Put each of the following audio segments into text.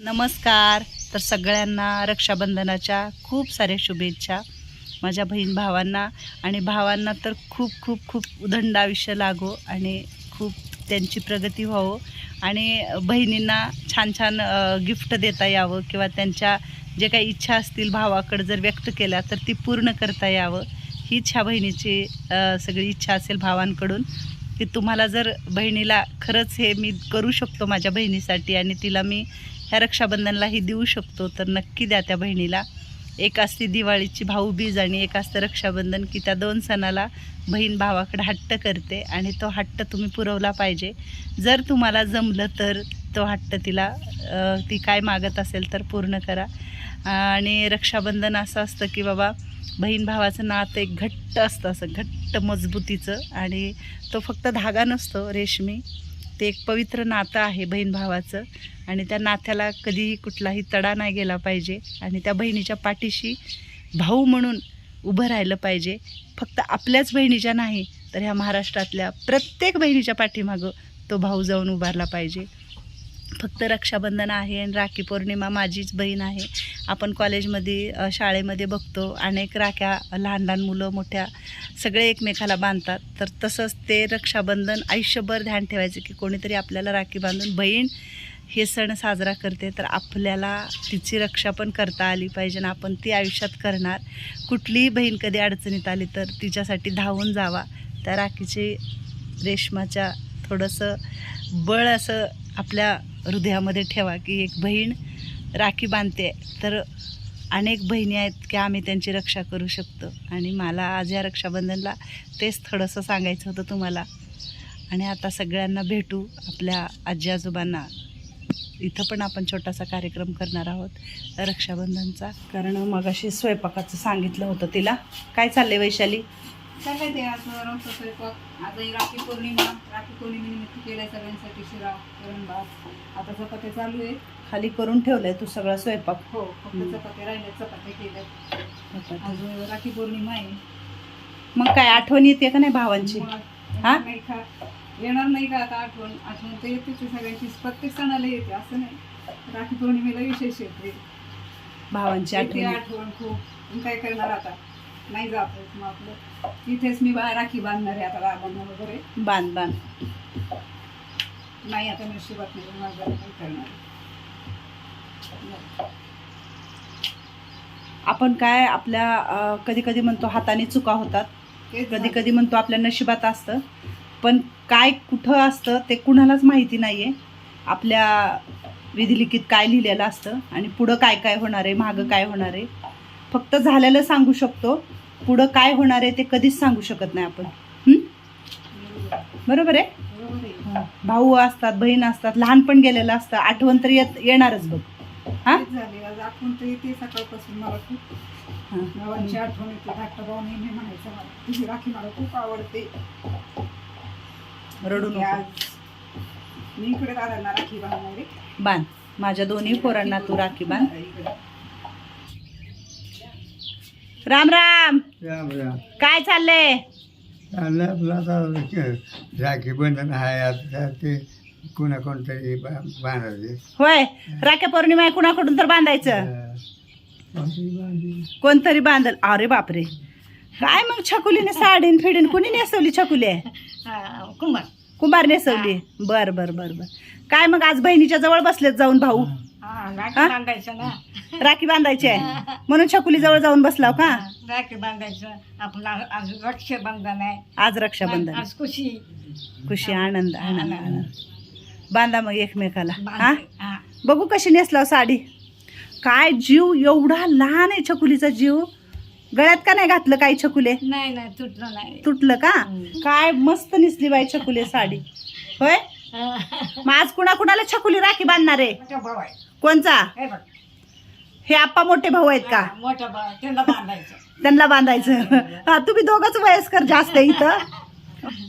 नमस्कार. तर सगळ्यांना रक्षाबंधनाच्या खूप साऱ्या शुभेच्छा. माझ्या बहीण भावांना आणि भावांना तर खूप खूप खूप उदंड आयुष्य लागो आणि खूप त्यांची प्रगती व्हावो. आणि बहिणींना छान छान गिफ्ट देता यावं किंवा त्यांच्या जे काही इच्छा असतील भावाकडे जर व्यक्त केल्या तर ती पूर्ण करता यावं. हीच ह्या बहिणीची सगळी इच्छा असेल भावांकडून. की तुम्हाला जर बहिणीला खरंच हे मी करू शकतो माझ्या बहिणीसाठी आणि तिला मी ह्या रक्षाबंधनलाही देऊ शकतो तर नक्की द्या त्या बहिणीला. एक असते दिवाळीची भाऊबीज आणि एक असतं रक्षाबंधन की त्या दोन सणाला बहीण भावाकडे हट्ट करते आणि तो हट्ट तुम्ही पुरवला पाहिजे. जर तुम्हाला जमलं तर तो हट्ट तिला ती काय मागत असेल तर पूर्ण करा. आणि रक्षाबंधन असं असतं की बाबा बहीण भावाचं नातं एक घट्ट असतं असं घट्ट मजबूतीचं. आणि तो फक्त धागा नसतो रेशमी. ते एक पवित्र नातं आहे बहीण भावाचं. आणि त्या नात्याला कधीही कुठलाही तडा नाही गेला पाहिजे. आणि त्या बहिणीच्या पाठीशी भाऊ म्हणून उभं राहिलं पाहिजे. फक्त आपल्याच बहिणीच्या नाही तर ह्या महाराष्ट्रातल्या प्रत्येक बहिणीच्या पाठीमागं तो भाऊ जाऊन उभारला पाहिजे. फक्त रक्षाबंधन आहे आणि राखी पौर्णिमा माझीच बहीण आहे. आपण कॉलेजमध्ये शाळेमध्ये बघतो अनेक राख्या लहान लहान मुलं मोठ्या सगळे एकमेकाला बांधतात. तर तसंच ते रक्षाबंधन आयुष्यभर ध्यान ठेवायचं की कोणीतरी आपल्याला राखी बांधून बहीण हे सण साजरा करते तर आपल्याला तिची रक्षा पण करता आली पाहिजे आणि आपण ती आयुष्यात करणार. कुठलीही बहीण कधी अडचणीत आली तर तिच्यासाठी धावून जावा. त्या राखीचे रेशमाच्या थोडंसं बळ असं आपल्या हृदयामध्ये ठेवा की एक बहीण राखी बांधते. तर अनेक बहिणी आहेत की आम्ही त्यांची रक्षा करू शकतो. आणि मला आज या रक्षाबंधनला तेच थोडंसं सांगायचं होतं तुम्हाला. आणि आता सगळ्यांना भेटू आपल्या आजी आजोबांना. इथं पण आपण छोटासा कार्यक्रम करणार आहोत रक्षाबंधनचा. कारण मग अशी स्वयंपाकाचं सांगितलं होतं तिला. काय चाललंय वैशाली? ते आज रोजचा स्वयंपाक आजही राखी पौर्णिमा राखी पौर्णिमेनिमित्त केलाय सगळ्यांसाठी शिरा वरण भात. आता चपात्या चालू आहे खाली करून ठेवलंय तू सगळा स्वयंपाक. हो फक्त हम्म. चपात्या राहिल्या चपात्या केल्या आज राखी पौर्णिमा आहे. मग काय आठवण येते का नाही भावांची? हा? येणार नाही का येणार नाही का आता आठवण? आठवण तर येतेच आहे सगळ्यांची. प्रत्येक सणाला येते असं नाही. राखी पौर्णिमेला विशेष येते. भावांची येते आठवण. आठवण खूप. पण काय करणार आता? नाही जात मग आपलं. तिथेच मी बा- राखी बांधणार आहे आता रागांना वगैरे. बांध बांध. नाही आता नशिबात नाही माझं काय करणार? आपण काय आपल्या कधी कधी म्हणतो हाताने चुका होतात. कधी. कधी म्हणतो आपल्या नशिबात असतं. पण काय कुठं असतं ते कुणालाच माहिती नाही आहे आपल्या विधिलिखित काय लिहिलेलं असतं आणि पुढं काय काय होणार आहे मागं काय होणार आहे. फक्त झालेलं सांगू शकतो. पुढं काय होणार आहे ते कधीच सांगू शकत नाही आपण? बरोबर आहे. भाऊ असतात बहीण असतात लहानपण गेलेलं असतं आठवण तर येत येणारच बघ. हा? आठवण तर येते सकाळपासून मला खूप. भावांची आठवण येते. धाकटा भाऊ नेहमी म्हणायचं मला तुझी राखी मला खूप आवडते. रडू की नको. आज मी इकडे राखी बांधणार. बांध. माझ्या दोन्ही पोरांना तू राखी बांध. राम राम. राम राम. काय चाललंय? चाललं आपलं आता राखी बंधन आहे आता ते कुणा कोणतरी बा- बांधायचे होय राख्या पौर्णिमा आहे कुणाकडून तर बांधायचं? अं, कोणतरी बांधली. कोणतरी बांधल अरे बापरे. काय मग छकुलीने साडीन फिडीन कुणी नेसवली छकुली? कुंभार. कुंभार नेसवली. बर बर बर बर. काय मग आज बहिणीच्या जवळ बसलेत जाऊन भाऊ? हा हा? बांधायचं ना. राखी बांधायची आहे? म्हणून छकुली जवळ जाऊन बसलाव का? राखी बांधायचं. आज रक्षाबंधन आहे. आज रक्षाबंधन. आज खुशी. खुशी आनंद आनंद आनंद. बांधा मग एकमेकाला. हा? हा. बघू कशी नेसलाव साडी. काय जीव एवढा लहान आहे छकुलीचा जीव. गळ्यात का नाही घातलं काही छकुले? नाही नाही तुटलं नाही. तुटलं का? हम्म. काय मस्त निसली बाई छकुले साडी. होय? मग आज कुणा कुणाला छकुली राखी बांधणार आहे? मोठा भाऊ आहे कोणचा? हे बघ. हे आप्पा मोठे भाऊ आहेत का? मोठा भाऊ त्यांना बांधायचं. त्यांना बांधायचं. हा तुम्ही दोघच वयस्कर जास्त आहे इथं.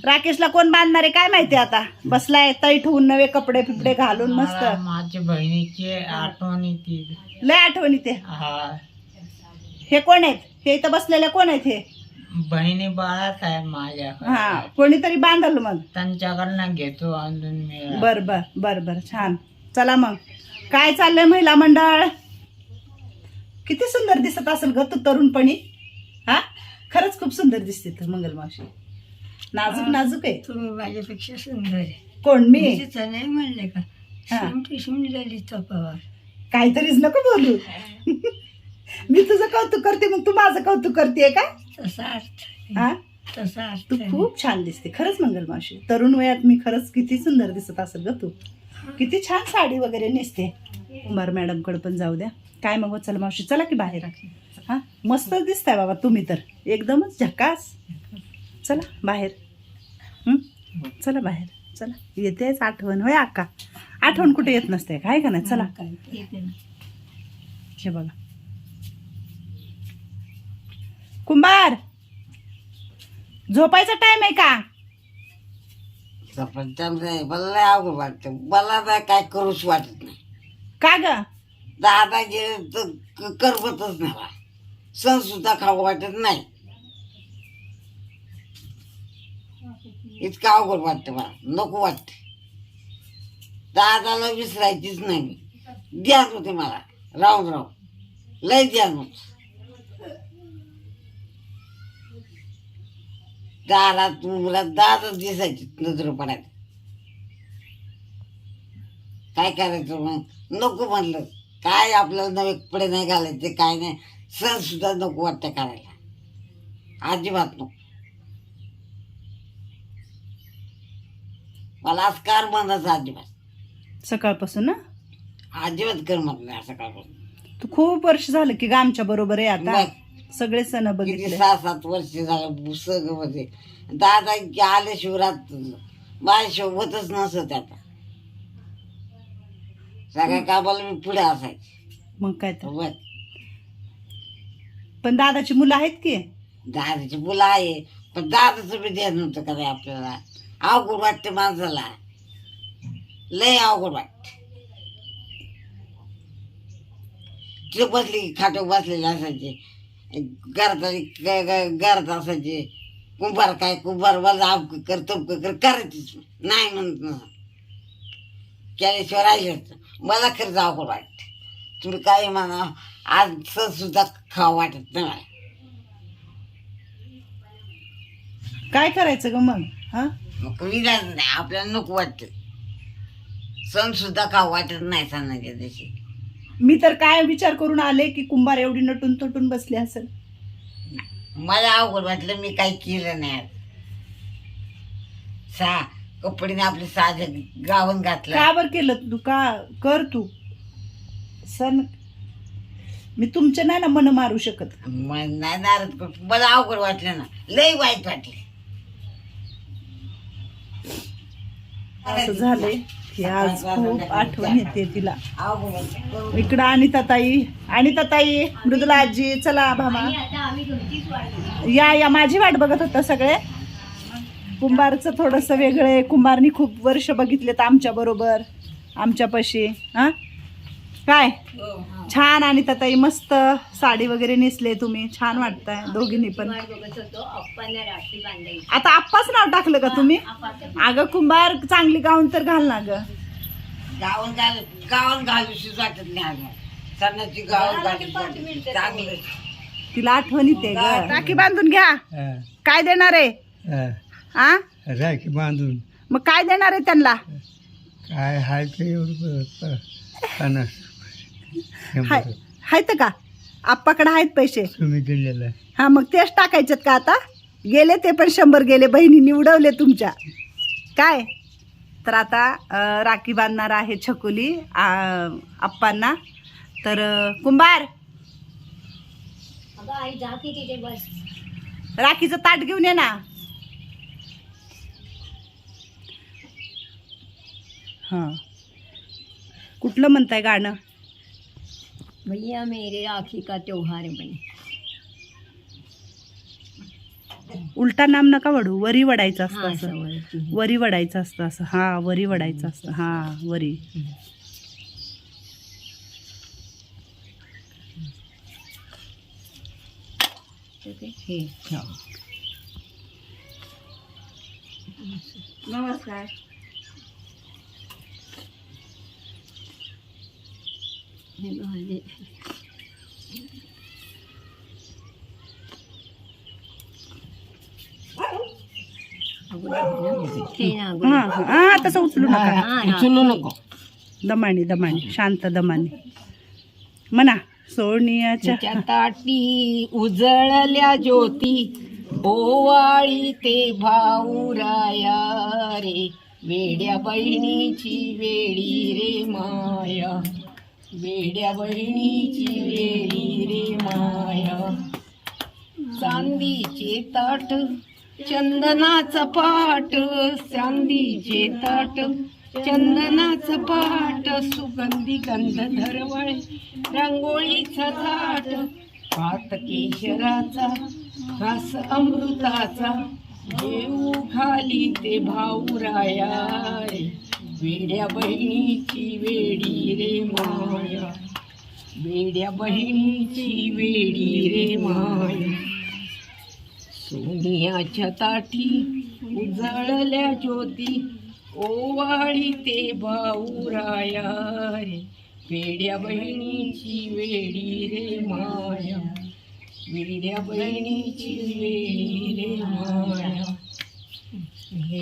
राकेशला कोण बांधणार आहे काय माहिती आता? बसलाय तै ठेवून नवे कपडे फिपडे घालून मस्त. माझ्या बहिणीची आठवण येते. लय आठवणी ते हा. हे कोण आहेत? हे इथं बसलेले कोण आहेत हे? बहिणी बाळात आहे माझ्या हा कोणीतरी बांधल मग. त्यांच्याकडनं घेतो अजून मी. बर बर बर बर. छान. चला मग. काय चाललंय महिला मंडळ? किती सुंदर दिसत असेल ग तू तरुणपणी हा? खरंच खूप सुंदर दिसते तू मंगल मावशी. नाजूक नाजूक आहे. तुम्ही माझ्यापेक्षा सुंदर आहे. कोण मी? नाही म्हणले का पवार काहीतरीच नको बोलू. मी तुझं कौतुक करते मग तू माझं कौतुक करते का तसा अर्थ. हा? तसा अर्थ तू. खूप छान दिसते खरंच मंगल मावशी. तरुण वयात मी खरंच किती सुंदर दिसत असेल ग तू. किती छान साडी वगैरे नेसते. कुंभार मॅडमकडे पण जाऊ द्या. काय मग चला मावशी चला की बाहेर. हा? मस्त दिसताय बाबा तुम्ही तर. एकदमच झकास. चला बाहेर? चला बाहेर. चला. येतेच आठवण. होय आका? आठवण कुठे येत नसते. काय का नाही? चला. हे बघा. कुंभार! झोपायचा टाइम आहे का? सफरचंद नाही मला अवघड वाटतं. मला तर काय करूच वाटत नाही. का ग? दादा गेले तर क- करमतच नाही. मला. सण सुद्धा खाऊ वाटत नाही. इतकं अवघड वाटतं मला. नको वाटतं दादाला विसरायचीच नाही मी. ध्यान होते मला. राहून राहून. लय ध्यान होत. दारात मला दादा दिसायची नजर पडायला काय करायचं मग? नको म्हणलं. काय आपल्याला नवे कपडे नाही घालायचे काय नाही. सण सुद्धा नको वाटतं करायला. अजिबात नको. मला आज कार बंदाचं अजिबात. सकाळपासून ना? अजिबात कर म्हटलं नाही सकाळपासून. तू खूप वर्ष झालं की ग आमच्या बरोबर आहे आता. सगळे सण किती बघितले सहा सात वर्ष झालं सगळं मध्ये दादा आले शिवरात माझ्या होतच नसत आता. सगळ्या कामाला मी पुढे असायचे. मग काय तर. पण दादाची मुलं आहेत की? दादाची मुलं आहे. पण दादाचं बी ध्यान नव्हतं का रे आपल्याला. अवघड वाटते माणसाला. लय अवघड वाटते. ते बसली की खाटो बसलेले असायचे. घरात घरात असायचे. कुंभार काय कुंभार मला अवक कर तमक कर करायचीच नाही म्हणत नसं केल्याशिवाय राहिलं मला खरंच अवघड वाटते. तुम्ही काय म्हणा आज सुद्धा खावं वाटत नाही काय करायचं ग मग? हा? मग विधान नाही आपल्याला नको वाटतं. सण सुद्धा खाऊ वाटत नाही सणाच्या दिवशी. मी तर काय विचार करून आले की कुंभार एवढी नटून तटून बसली असेल? मला अवघड वाटलं मी काही केलं नाही आज. सा कपडे आपले साधे गावून घातलं. का बर केलं तू? का कर तू? सण मी तुमचे नाही ना मन मारू शकत. मग नाही कप- मला अवघड वाटलं ना. लय वाईट वाटले. असं झालंय. की आज खूप आठवण येते तिला. इकडं अनिता ताई अनिता ताई मृदुला आजी चला भामा. या या माझी वाट बघत होता सगळे. कुंभारचं थोडंसं वेगळं आहे. कुंभारनी खूप वर्ष बघितलेत आमच्या बरोबर आमच्यापाशी हा? काय? छान अनिता ताई मस्त साडी वगैरे नेसले तुम्ही. छान वाटताय दोघींनी पण. आता आप्पाच नाव टाकलं का तुम्ही? अगं कुंभार चांगली गाऊन तर घाल ना ग. गावून घाल घालूशीच वाटत नाही सणाची गावून घालू चांगलं. तिला आठवण येते ग. राखी बांधून घ्या. काय देणार आहे? हा. हा राखी बांधून. मग काय देणार आहे त्यांना? काय हाय ते हाय आहेत का? आप्पाकडे आहेत पैसे. तुम्ही दिलेलं आहे. हा मग तेच टाकायचेत का आता? गेले ते पण शंभर गेले बहिणी निवडवले तुमच्या. काय? तर आता अं, राखी बांधणार आहे छकुली आप्पांना. तर अं, कुंभार! राखीचं ताट घेऊन ये ना. हां. कुठलं म्हणताय गाणं? भैया मेरे राखी का त्योहार बने उलटा नाम नका वडू वरी वडायचं असतं असं. वरी वडायचं असतं असं. हा वरी वडायचं असतं. हा वरी. हे. नमस्कार. हा हा तसं उचलू नका उचलू नको दमानी दमानी शांत दमानी म्हणा सोनियाच्या ताटी उजळल्या ज्योती ओवाळी ते भाऊराया रे वेड्या बहिणीची वेडी रे माया वेड्या बहिणीची वेळी रे माया. चांदीचे ताट चंदनाचा पाट चांदीचे ताट चंदनाचं पाट सुगंधी गंध धरवळे रांगोळीचा ताट पात केशराचा घास अमृताचा देऊ खाली ते भाऊराया. राया वेड्या बहिणीची वेडी रे माया. वेड्या बहिणीची वेडी रे माया. सोनियाच्या ताठी उजळल्या ज्योती ओवाळी ते भाऊराया रे वेड्या बहिणीची वेडी रे माया. वेड्या बहिणीची वेडी रे माया.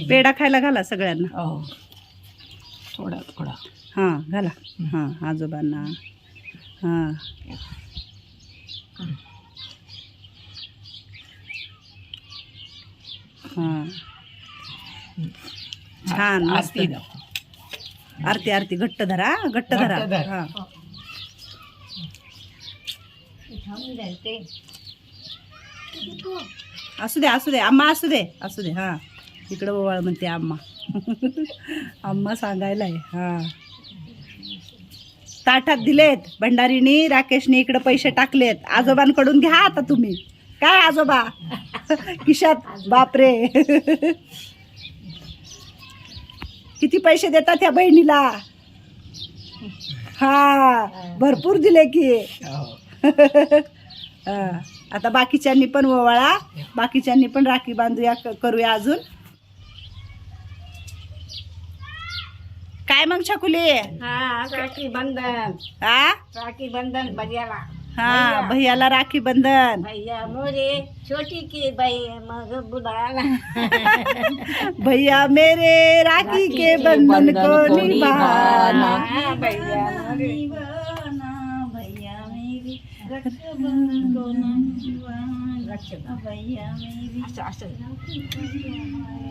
पेढा खायला घाला सगळ्यांना. हो. थोडा थोडा. हां घाला. हां आजोबांना. हां. हां. छान मस्त. आरती. आरती आरती. घट्ट धरा घट्ट धरा घट्ट धर. हां. असू दे असू दे. आम्हा असू दे. असू दे. हां. इकडं ओवाळ म्हणते आम्हा आम्हा सांगायला आहे हां. ताटात दिलेत भंडारीनी राकेशनी इकडे पैसे टाकलेत. आजोबांकडून घ्या आता तुम्ही. काय आजोबा? किशात? बापरे. किती पैसे देतात त्या बहिणीला? हा भरपूर दिले की. आता बाकीच्यांनी पण ओवाळा. बाकीच्यांनी पण राखी बांधूया क- करूया अजून. काय मग छकुली? हा राखी बंधन. हा राखी बंधन भैयाला. हा भैयाला राखी बंधन. भैया मोरे छोटी की बाई मग बुडाला. भैया मेरे राखी के बंधन को निभाना. भैया भैया मेरी रक्षाबंधन को भैया मेरी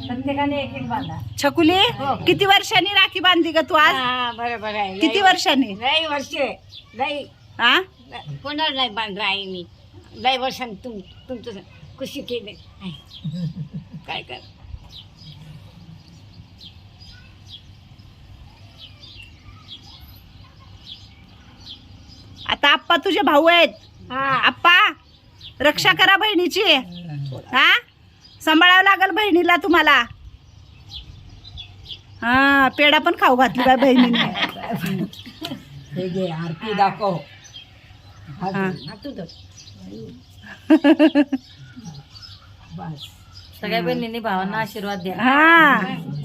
प्रत्येकाने एक एक बांधा. छकुली किती वर्षांनी राखी बांधली ग तू आज? हा बरोबर आहे. किती वर्षांनी? लई वर्षे. लई. हा कोणाला नाही बांधला आहे मी. लई वर्षांनी तुम तुमचं खुशी केली. आहे. काय कर? आता आप्पा तुझे भाऊ आहेत. हा. आप्पा रक्षा करा बहिणीची. हा? सांभाळावं लागल बहिणीला तुम्हाला. हा पेढा पण खाऊ घातली बाय बहिणीने. हे घे आरती दाखव. हा. सगळ्या बहिणींनी भावांना आशीर्वाद द्या. हा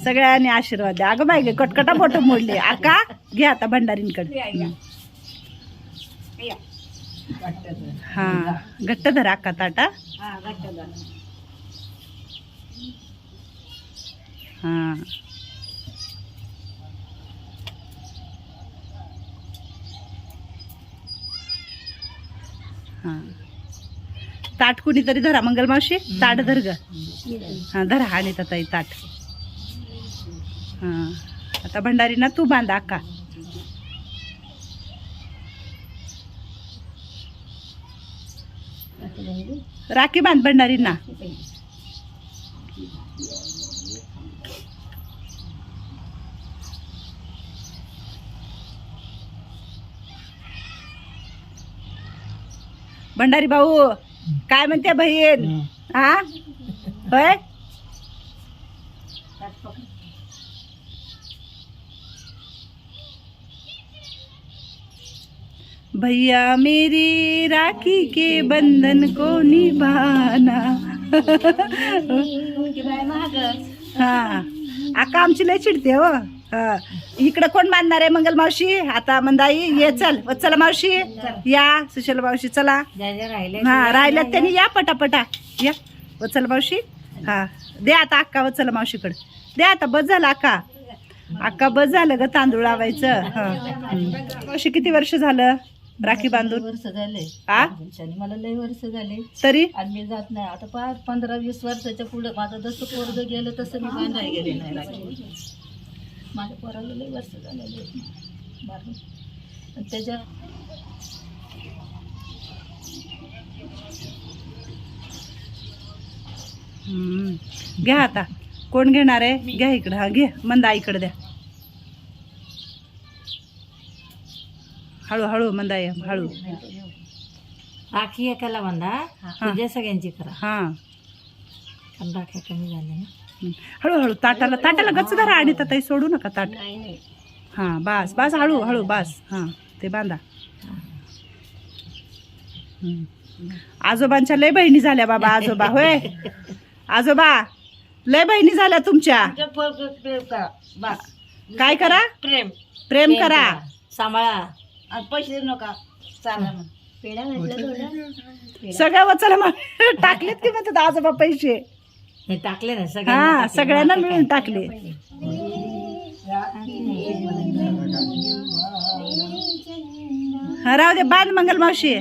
सगळ्यांनी आशीर्वाद द्या. अगं बाई गे कटकटा फोटो मोडले. आका घे आता भंडारींकडे. हा घट्ट धर आका ताटा। हा. हा। ताट कुणीतरी धरा मंगलमावशी ताट धर ग. हा धरा आणि ताई ताट. हा. आता भंडारी ना तू बांधा अक्का राखी बांध भंडारींना भंडारी भाऊ काय म्हणते बहीण? हा होय? भैया मेरी राखी के बंधन को निभाना। हा आका आमची लय चिडते हो. हा. इकडं कोण बांधणार आहे मंगल मावशी? आता मंदाई ये चल. चला मावशी. या सुशल मावशी चला. हा राहिल्यात त्यांनी या पटापटा. या. वचल मावशी. हा दे आता अक्का वचल मावशीकडे. दे आता बस झालं अक्का. अक्का बस झालं ग तांदूळ लावायचं. हा. मावशी किती वर्ष झालं? राखी बांधून. वर्ष झाले. आ? मला लय वर्ष झाले. तरी? आणि मी जात नाही. आता पाच पंधरा वीस वर्षाच्या पुढे माझं जसं पोरग गेलं तसं मी बांधाय गेले नाही राखी. माझ्या पोराला लय वर्ष झालेले बारा आणि त्याच्या हम्म. घ्या आता. कोण घेणार आहे? घ्या इकडं. हा घे. मंदा इकडे द्या. हळू हळू मंदा ये हळू. राखी एकाला बांधा तुझ्या सगळ्यांची करा. हा. कारण राख्या कमी झाल्या ना. हळूहळू ताटाला ताटाला गच्च धरा आणि ताई सोडू नका ताट. हा बास बास हळू हळू बास. हा ते बांधा. हम्म. आजोबांच्या लय बहिणी झाल्या बाबा आजोबा होय. आजोबा लय बहिणी झाल्या तुमच्या. काय करा? प्रेम. प्रेम करा. सांभाळा. पैसे नका. चाला मग. पेढा म्हटलं सगळ्या वचला मग. टाकलेत की म्हणतात आजोबा पैसे? हे टाकले ना हा सगळ्यांना मिळून टाकले. हा, राहू दे बांध मंगल मावशी.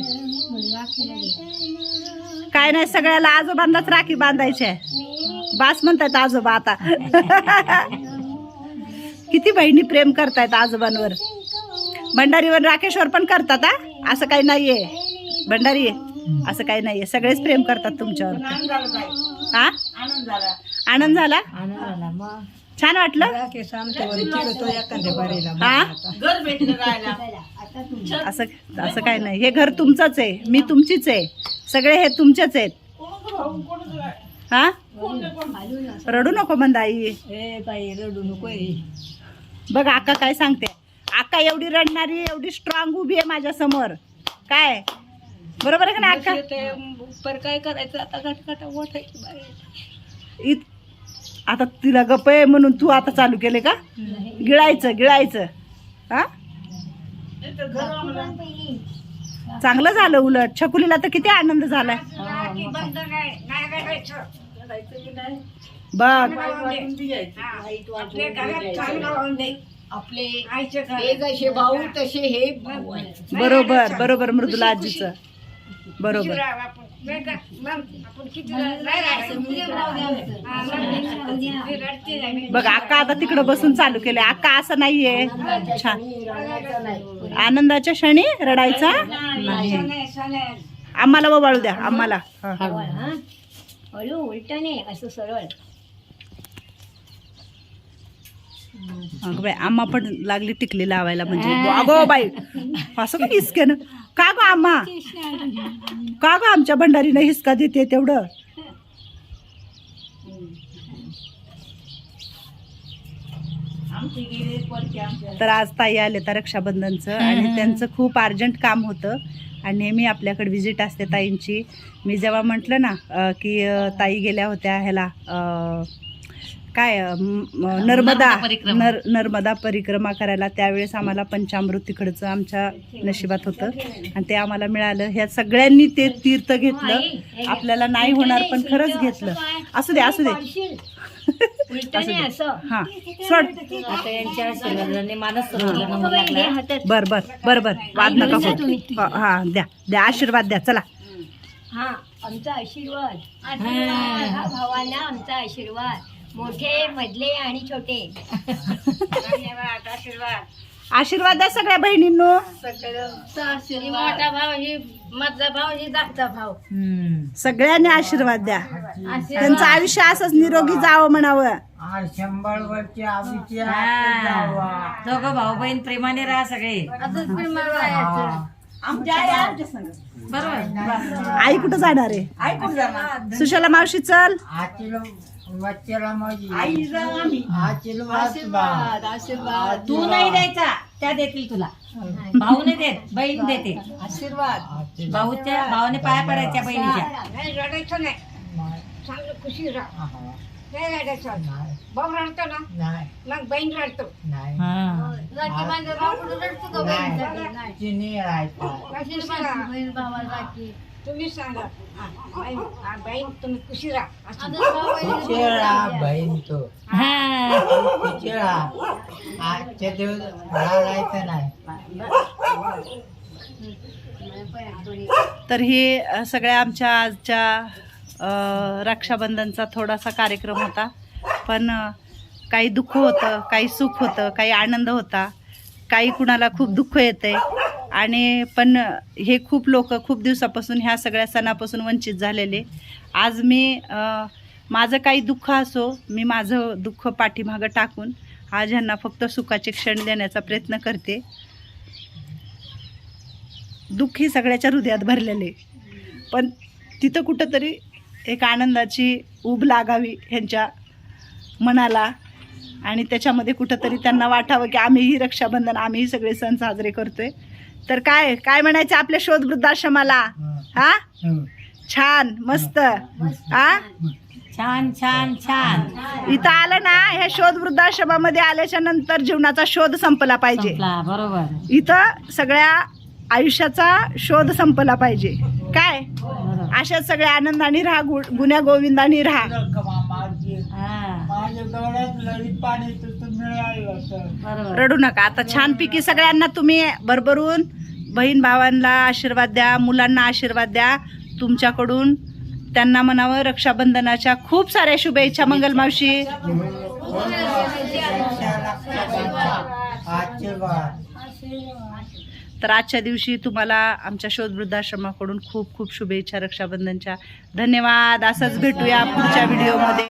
काय नाही सगळ्याला आजोबांनाच राखी बांधायची आहे बास म्हणतायत आजोबा आता. किती बहिणी प्रेम करतायत आजोबांवर. भंडारीवर राकेश्वर पण करतात हा? असं काही नाहीये. भंडारी असं काही नाहीये. सगळेच प्रेम करतात तुमच्यावर. हा? आनंद झाला? छान वाटलं? असं असं काय नाही. हे घर तुमचंच आहे. मी तुमचीच आहे. सगळे हे तुमचेच आहेत. हा? रडू नको ए ताई रडू नको बघ आका काय सांगते. आका एवढी रडणारी एवढी स्ट्रॉंग उभी आहे माझ्यासमोर काय? बरोबर आहे का ना आका? पर काय करायचं? आता बाहेर इत आता तिला गप आहे म्हणून तू आता चालू केले का? गिळायचं गिळायचं. हा? चांगलं झालं उलट. छकुलीला तर किती आनंद झालाय. बघ. आपले हे जसे भाऊ तसे हे भाऊ आहेत. बरोबर बरोबर मृदुला आजीचं बरोबर. बघ अक्का आता तिकडं बसून चालू केलंय. अक्का असं नाहीये. छान. आनंदाच्या क्षणी रडायचा नाही आम्हाला ववाळू द्या आम्हाला. हा. हळू उलट नाही असं सरळ. अगं बाई आम्हा पण लागली टिकली लावायला म्हणजे. अगो बाई असं का हिसकेनं का गो आम्हा? का गो आमच्या भंडारीनं हिसका देते तेवढं? तर आज ताई आले तर रक्षाबंधनचं आणि त्यांचं खूप अर्जंट काम होतं. आणि नेहमी आपल्याकडे विजिट असते ताईंची. मी जेव्हा म्हटलं ना की ताई गेल्या होत्या ह्याला काय नर्मदा नर नर्मदा परिक्रमा करायला त्यावेळेस आम्हाला पंचामृत तिकडचं आमच्या नशिबात होतं. आणि ते आम्हाला मिळालं. ह्या सगळ्यांनी ते तीर्थ घेतलं. आपल्याला नाही होणार पण खरंच घेतलं. असू दे असू दे. हा. सोड. बर बर बर बर. वाद नका करू. हा हा, द्या. द्या आशीर्वाद द्या. चला. हा आमचा आशीर्वाद. आशीर्वाद हा भावांना आमचा आशीर्वाद. मोठे मधले आणि छोटे. धन्यवाद आशीर्वाद. आशीर्वाद द्या सगळ्या बहिणींनो. ही मोठा भाव ही मधला भाव ही धाकटा भाव सगळ्यांनी आशीर्वाद द्या. त्यांचं आयुष्य असंच निरोगी जावं म्हणावं. आज शंभर वर्ष आमची दोघं भाऊ बहीण प्रेमाने राहा सगळे. बरोबर. आई कुठं जाणार आहे? सुशाला मावशी चल. आतील वच्चेला माझी आशीर्वाद आशीर्वाद तू नाही द्यायचा त्या देतील तुला. भाऊ नाही देत बहीण देते. आशीर्वाद. भाऊच्या भावाने पाया पडायच्या बहिणीच्या. नाही रडायचं नाही. चांगलं खुशी राहा. नाही रडायचं. नाही. भाऊ रडतो ना? नाही. मग बहीण रडतो. नाही. राखी बांधल्यावर भाऊ कुठं रडतो का बहिणीसाठी? नाही. चिनी राहायचा कशी कशी बांधते बहीण भावाला राखी तुम्ही सांगा. बहीण बहीण तुम्ही खुशी राहा असं. आता भाऊ बहिणीला चिचेळा बहीण तो. चिचेळा आजच्या दिवस घालायचं नाही. तर हे सगळ्या आमच्या आजच्या रक्षाबंधनचा थोडासा कार्यक्रम होता. पण काही दुःख होतं काही सुख होतं काही आनंद होता. काही कुणाला खूप दुःख येतंय. आणि पण हे खूप लोक खूप दिवसापासून ह्या सगळ्या सणापासून वंचित झालेले. आज मी माझं काही दुःख असो मी माझं दुःख पाठीमागं टाकून आज ह्यांना फक्त सुखाचे क्षण देण्याचा प्रयत्न करते. दुःख ही सगळ्याच्या हृदयात भरलेले. पण तिथं कुठंतरी एक आनंदाची ऊब लागावी ह्यांच्या मनाला आणि त्याच्यामध्ये कुठंतरी त्यांना वाटावं की आम्हीही रक्षाबंधन आम्हीही सगळे सण साजरे करतोय. तर काय काय म्हणायचं आपल्या शोध वृद्धाश्रमाला हा? छान मस्त. हा छान छान छान. इथं आलं ना ह्या शोध वृद्धाश्रमामध्ये आल्याच्यानंतर जीवनाचा शोध संपला पाहिजे. बरोबर. इथं सगळ्या आयुष्याचा शोध संपला पाहिजे. काय? अशाच सगळ्या आनंदाने राहा गु- गुण्या गोविंदाने राहा. मिळालं तर रडू नका. आता छानपैकी सगळ्यांना तुम्ही भरभरून बहीण भावांना आशीर्वाद द्या मुलांना आशीर्वाद द्या. तुमच्याकडून त्यांना म्हणावं रक्षाबंधनाच्या खूप साऱ्या शुभेच्छा. मंगल मावशी. आशीर्वाद तर आजच्या दिवशी तुम्हाला आमच्या शोध वृद्धाश्रमाकडून खूप खूप शुभेच्छा रक्षाबंधनच्या. धन्यवाद. असंच भेटूया पुढच्या व्हिडिओमध्ये.